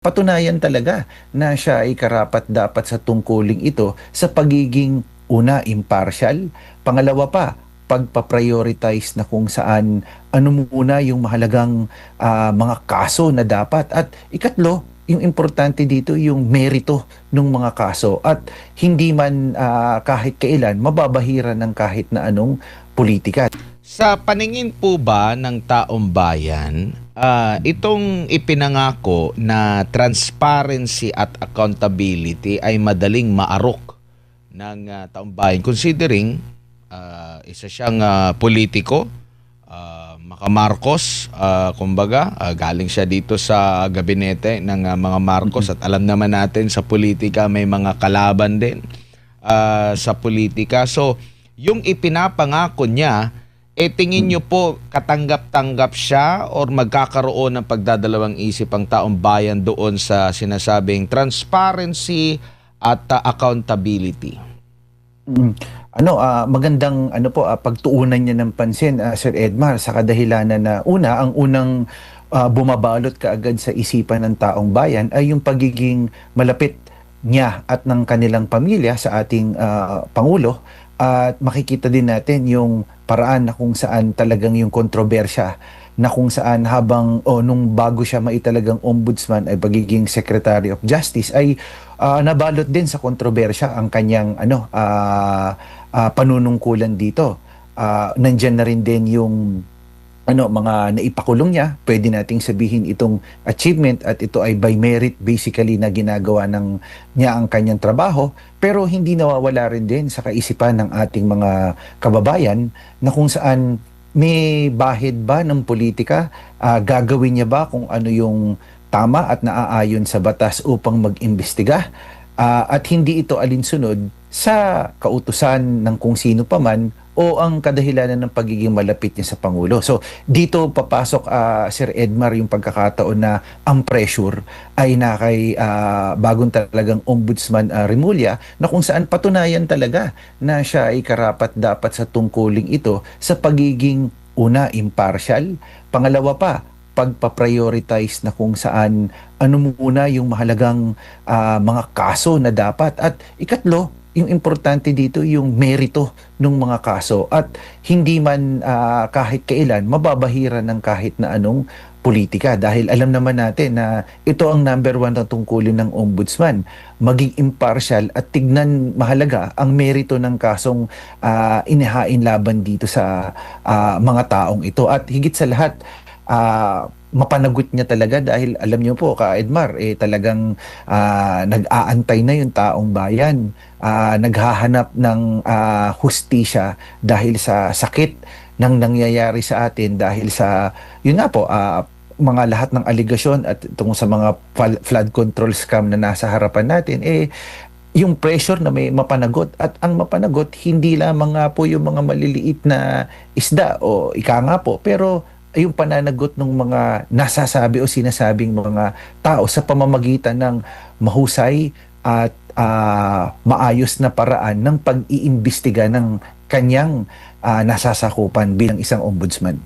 patunayan talaga na siya ay karapat dapat sa tungkuling ito sa pagiging una impartial, pangalawa pa pagpa-prioritize na kung saan ano muna yung mahalagang ah, mga kaso na dapat at ikatlo yung importante dito yung merito ng mga kaso at hindi man ah, kahit kailan mababahira ng kahit na anong politika. Sa paningin po ba ng taong bayan, ah, itong ipinangako na transparency at accountability ay madaling maarok ng ah, taong bayan considering ah, isa siyang ah, politiko, ah, Maka Marcos, ah, kumbaga, ah, galing siya dito sa gabinete ng ah, mga Marcos at alam naman natin sa politika may mga kalaban din ah, sa politika. So, yung ipinapangako niya, eh tingin niyo po katanggap-tanggap siya or magkakaroon ng pagdadalawang isip ang taong bayan doon sa sinasabing transparency at ah, accountability? Mm. Ano ah, magandang ano po ah, pagtuunan niya ng pansin ah, Sir Edmar sa kadahilanan na una ang unang ah, bumabalot kaagad sa isipan ng taong bayan ay yung pagiging malapit niya at ng kanilang pamilya sa ating ah, pangulo at makikita din natin yung paraan na kung saan talagang yung kontrobersya na kung saan habang o nung bago siya maitalagang ombudsman ay pagiging Secretary of Justice ay ah, nabalot din sa kontrobersya ang kanyang ano ah, ah, panunungkulan dito. Ah, nandyan na rin din yung ano mga naipakulong niya, pwede nating sabihin itong achievement at ito ay by merit basically na ginagawa ng niya ang kanyang trabaho, pero hindi nawawala rin din sa kaisipan ng ating mga kababayan na kung saan may bahid ba ng politika, Ah, gagawin niya ba kung ano yung tama at naaayon sa batas upang mag-imbestiga Ah, at hindi ito alinsunod sa kautusan ng kung sino paman o ang kadahilanan ng pagiging malapit niya sa Pangulo. So dito papasok ah, Sir Edmar yung pagkakataon na ang pressure ay na kay ah, bagong talagang Ombudsman ah, Remulla na kung saan patunayan talaga na siya ay karapat dapat sa tungkuling ito sa pagiging una impartial, pangalawa pa pagpa-prioritize na kung saan ano muna yung mahalagang ah, mga kaso na dapat. At ikatlo yung importante dito yung merito ng mga kaso. At hindi man ah, kahit kailan mababahira ng kahit na anong politika. Dahil alam naman natin na ito ang number one na tungkulin ng ombudsman. Maging impartial at tignan mahalaga ang merito ng kasong ah, inihain laban dito sa ah, mga taong ito. At higit sa lahat ah, mapanagot niya talaga dahil alam niyo po ka Edmar eh talagang ah, nag-aantay na yung taong bayan. Ah, naghahanap ng ah, hustisya dahil sa sakit ng nangyayari sa atin dahil sa yun nga po ah, mga lahat ng aligasyon at tungkol sa mga flood control scam na nasa harapan natin eh yung pressure na may mapanagot. At ang mapanagot hindi lamang nga po yung mga maliliit na isda o ika nga po pero yung pananagot ng mga nasasabi o sinasabing mga tao sa pamamagitan ng mahusay at ah, maayos na paraan ng pag-iimbestiga ng kanyang ah, nasasakupan bilang isang ombudsman.